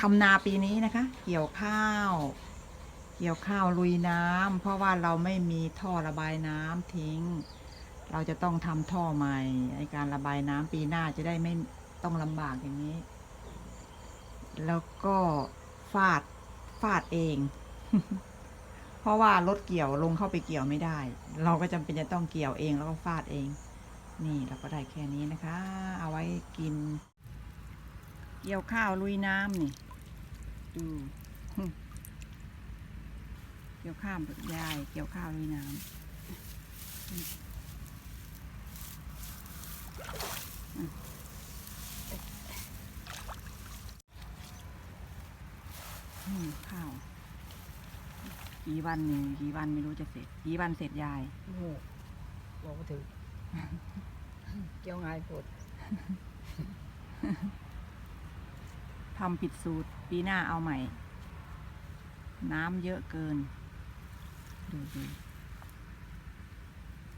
ทำนาปีนี้นะคะ เกี่ยวข้าว เกี่ยวข้าวลุยน้ำเพราะว่าเราไม่มีท่อระบายน้ำทิ้ง เราจะต้องทำท่อใหม่ในการระบายน้ำปีหน้าจะได้ไม่ต้องลำบากอย่างนี้ แล้วก็ฟาดฟาดเอง เพราะว่ารถเกี่ยวลงเข้าไปเกี่ยวไม่ได้ เราก็จำเป็นจะต้องเกี่ยวเองแล้วก็ฟาดเอง นี่เราก็ได้แค่นี้นะคะ เอาไว้กิน เกี่ยวข้าวลุยน้ำนี่ ดูเกี่ยวข้าวแบบยาย เกี่ยวข้าวลุยน้ำอืมอืมข้าวกี่วันนี่กี่วันไม่รู้จะเสร็จกี่วันเสร็จยายโอ้โหบอกมาถึงเกี่ยวง่ายปวด ทำผิดสูตรปีหน้าเอาใหม่ น้ำเยอะเกิน ดูดู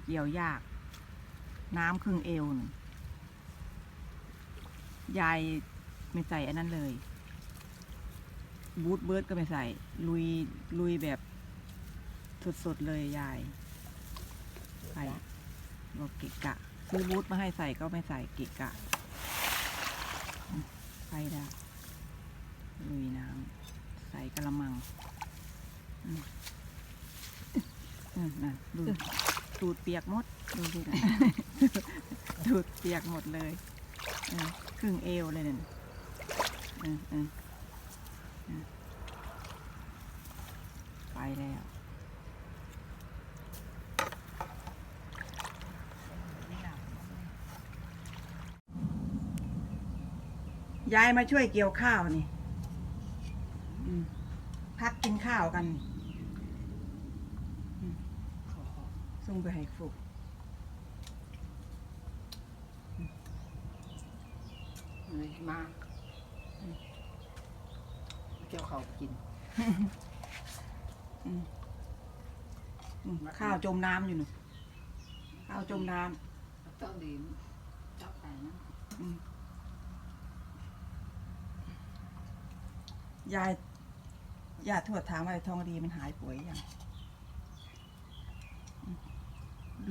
เกี่ยวยาก น้ำครึ่งเอวหนึ่งยายไม่ใส่อันนั้นเลย บูทเบิร์ดก็ไม่ใส่ ลุยลุยแบบสดๆเลยยายใส่บอกเกะกะ ซื้อบูทมาให้ใส่ก็ไม่ใส่เกะกะไปได้ว ลุยน้ำใส่กระมังอืมอืมน่ะดูตูดเปียกหมด ดูดูนะตูดเปียกหมดเลยครึ่งเอวเลยเนี่ยไปแล้วยายมาช่วยเกี่ยวข้าวนี่ พักกินข้าวกันอืมส่งไปให้ฟุกเลยมาเกี่ยวเขาวกินอืมข้าวจมน้ำอยู่หนูข้าวจมน้ต้องดีมจับไปนะำอืมยาย ยายทวดถามว่าไอ้ทองดีมันหายป่วยยังอืม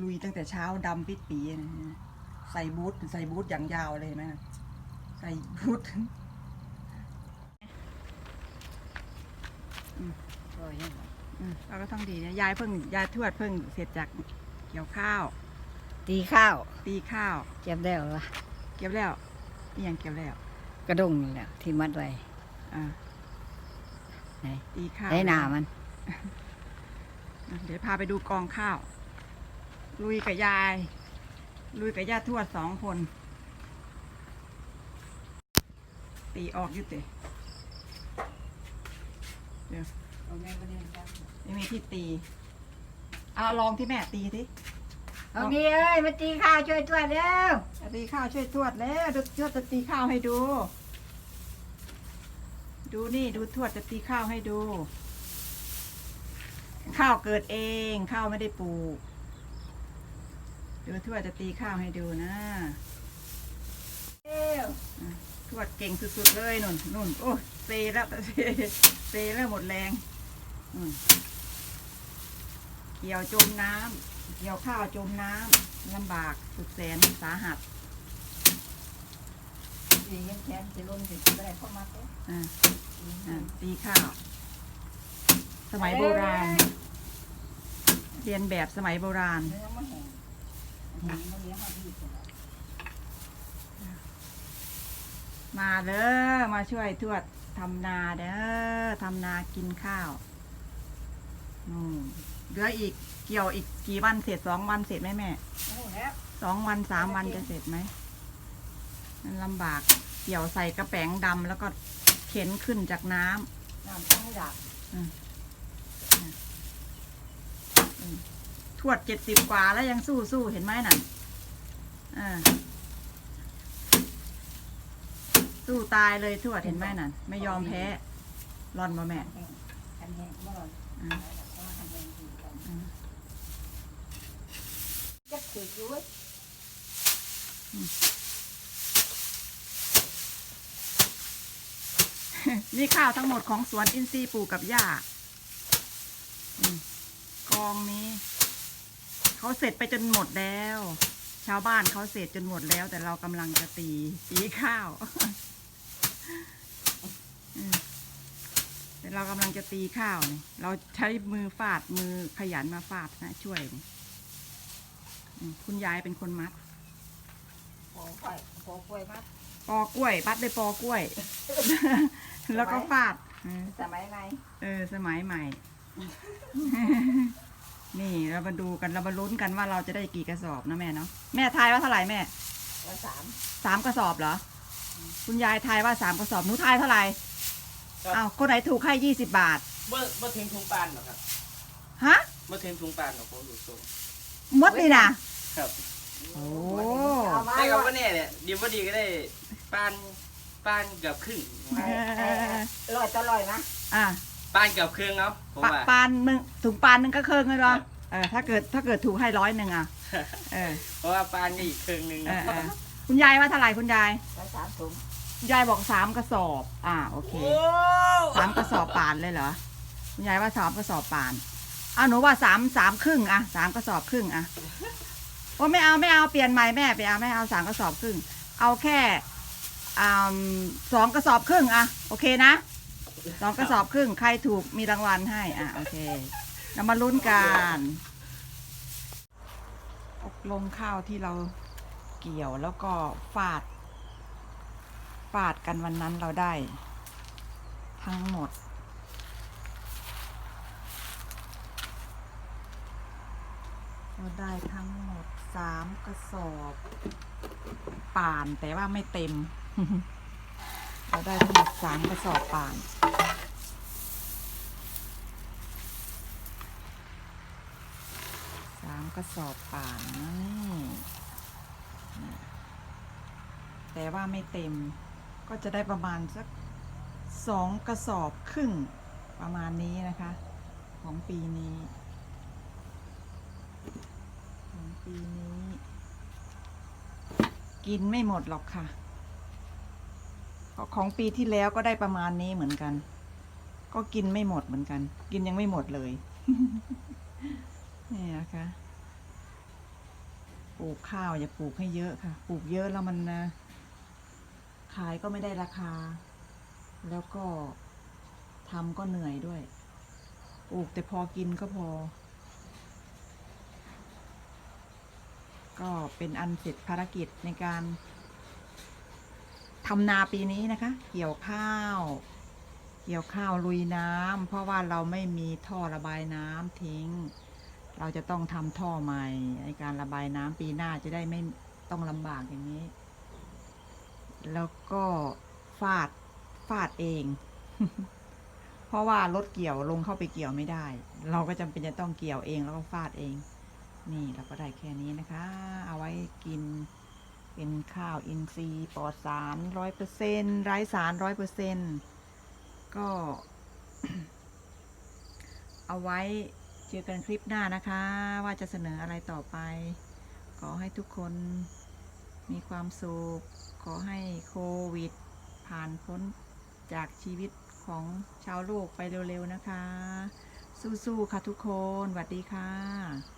ลุยตั้งแต่เช้าดำปิดปีนะใส่บูทใส่บูทอย่างยาวเลยเห็นไหมนะใส่บูทก็ยังไงอืมเราก็ต้องดีนะยายเพิ่งยายทวดเพิ่งเสร็จจากเกี่ยวข้าว ตีข้าว ตีข้าว เก็บได้หรอวะเก็บแล้วนี่ยังเก็บแล้ว กระดงนี่แหละที่มัดไว้อ่าไหน ตีข้าวได้หนามันอะเดี๋ยวพาไปดูกองข้าว ลุยกับยาย ลุยกับย่าทวดสองคน ตีออกอยุติเดี๋ยวเอาแม่ก็ได้จ้ะไม่มีที่ตีเอาลองที่แม่ตีสิเอาดีเอ้ยมาตีข้าวช่วยตัวเร็วจะตีข้าวช่วยทวดแล้วดูทวดจะตีข้าวให้ดู ดูนี่ดูทวดจะตีข้าวให้ดู ข้าวเกิดเอง ข้าวไม่ได้ปลูก ดูทวดจะตีข้าวให้ดูนะเร็วทวดเก่งสุดๆเลยนุ่นนุ่นโอ้เซแล้วเซเซแล้วหมดแรงอืมเกี่ยวจมน้ำเกี่ยวข้าวจมน้ำลำบากสุดแสนสาหัส ตียังแขนจะล้มจะอะไรเข้ามาเต้อ่าอ่าตีข้าว สมัยโบราณ เรียนแบบสมัยโบราณเนื้อมันแห้งแห้งมันเลี้ยงเขาดีกว่ามาเด้อมาช่วยทวดทำนาเด้อทำนากินข้าวอืมเหลืออีกเกี่ยวอีกกี่วันเสร็จสองวันเสร็จไหมแม่ โอ้แล้วสองวันสามวันจะเสร็จไหม มันลำบากเกี่ยวใส่กระแป๋งดำแล้วก็เข็นขึ้นจากน้ำน้ำต้องดับทวดเจ็ดสิบกว่าแล้วยังสู้สู้เห็นไหมน่ะอ่าสู้ตายเลยทวดเห็นไหมน่ะไม่ยอมแพ้รอนมาแม่แห้งคันแห้งบ่ร้อนอืมเพราะว่าคันแห้งดีกันอืมจักถืออยู่เว้ย นี่ข้าวทั้งหมดของสวนอินทรีย์ปลูกกับย่ากองนี้ เขาเสร็จไปจนหมดแล้ว ชาวบ้านเขาเสร็จจนหมดแล้ว แต่เรากำลังจะตีตีข้าวแต่เรากำลังจะตีข้าวนี่เราใช้มือฟาดมือขยันมาฟาดนะช่วยคุณยายเป็นคนมัดพอไฟพอกล้วยมัด ปอกล้วย ปัดด้วยปอกล้วย แล้วก็ฟาดอืมสมัยไหนเออ สมัยใหม่ นี่เรามาดูกันเรามาลุ้นกันว่าเราจะได้กี่กระสอบนะแม่เนาะแม่ทายว่าเท่าไหร่แม่วันสามสามกระสอบเหรอ คุณยายทายว่าสามกระสอบหนูทายเท่าไหร่ครับอ้าวคนไหนถูกให้ยี่สิบบาทเมื่อเมื่อถึงถุงปานเหรอครับฮะเมื่อถึงถุงปานเหรอผมอยู่ตรงมดนี่นะครับ โอ้เอามาได้เลกับยว่าเนี่ยเนี่ยดีว่าดีก็ได้ ปานปานเกือบครึ่งลอยจะลอยนะอะปานเกือบครึ่งเนาะผมปะว่า ปานหนึ่งถุงปานหนึ่งก็เครื่องเลยเหรอครับ เออถ้าเกิดถ้าเกิดถูกให้ร้อยหนึ่งอะเออเพราะว่าปานนี่อีกครึ่งหนึ่งเอนะอเออคุณยายว่าเท่าไหร่คุณยายวันสามถุงยายบอกสามกระสอบ อ่าโอเค โอ้สามกระสอบปานเลยเหรอคุณยายว่าสามกระสอบปานเอาหนูว่าสามสามครึ่งอะสามกระสอบครึ่งอะว่าไม่เอาไม่เอาเปลี่ยนใหม่แม่ไปเอาไม่เอาสามกระสอบครึ่ง เอาแค่ อ่าสองกระสอบครึ่งอะโอเคนะสองกระสอบครึ่งใครถูกมีรางวัลให้อะโอเคเรามาลุ้นกันอบลงข้าวที่เราเกี่ยวแล้วก็ฟาด ฟาดกันวันนั้นเราได้ ทั้งหมด เราได้ทั้งหมดสามกระสอบ ป่านแต่ว่าไม่เต็ม เราได้ทั้งหมดสามกระสอบป่านสามกระสอบป่านนะนี่แต่ว่าไม่เต็มก็จะได้ประมาณสักสองกระสอบครึ่งประมาณนี้นะคะ ของปีนี้ของปีนี้ กินไม่หมดหรอกค่ะ ของปีที่แล้วก็ได้ประมาณนี้เหมือนกัน ก็กินไม่หมดเหมือนกัน กินยังไม่หมดเลยนี่นะคะปลูกข้าวอย่าปลูกให้เยอะค่ะ ปลูกเยอะแล้วมันนะขายก็ไม่ได้ราคา แล้วก็ทำก็เหนื่อยด้วย ปลูกแต่พอกินก็พอ ก็เป็นอันเสร็จภารกิจในการ ทำนาปีนี้นะคะ เกี่ยวข้าว เกี่ยวข้าวลุยน้ำเพราะว่าเราไม่มีท่อระบายน้ำทิ้ง เราจะต้องทำท่อใหม่ในการระบายน้ำปีหน้าจะได้ไม่ต้องลำบากอย่างนี้ แล้วก็ฟาดฟาดเอง เพราะว่ารถเกี่ยวลงเข้าไปเกี่ยวไม่ได้ เราก็จำเป็นจะต้องเกี่ยวเองแล้วก็ฟาดเอง นี่เราก็ได้แค่นี้นะคะ เอาไว้กิน เป็นข้าวอินทรีย์ปลอดสารร้อยเปอร์เซ็นไร้สารร้อยเปอร์เซ็นก็ เอาไว้เจอกันคลิปหน้านะคะ ว่าจะเสนออะไรต่อไป ขอให้ทุกคนมีความสุข ขอให้โควิด ผ่านพ้นจากชีวิตของชาวโลกไปเร็วๆนะคะ สู้ๆค่ะทุกคนสวัสดีค่ะ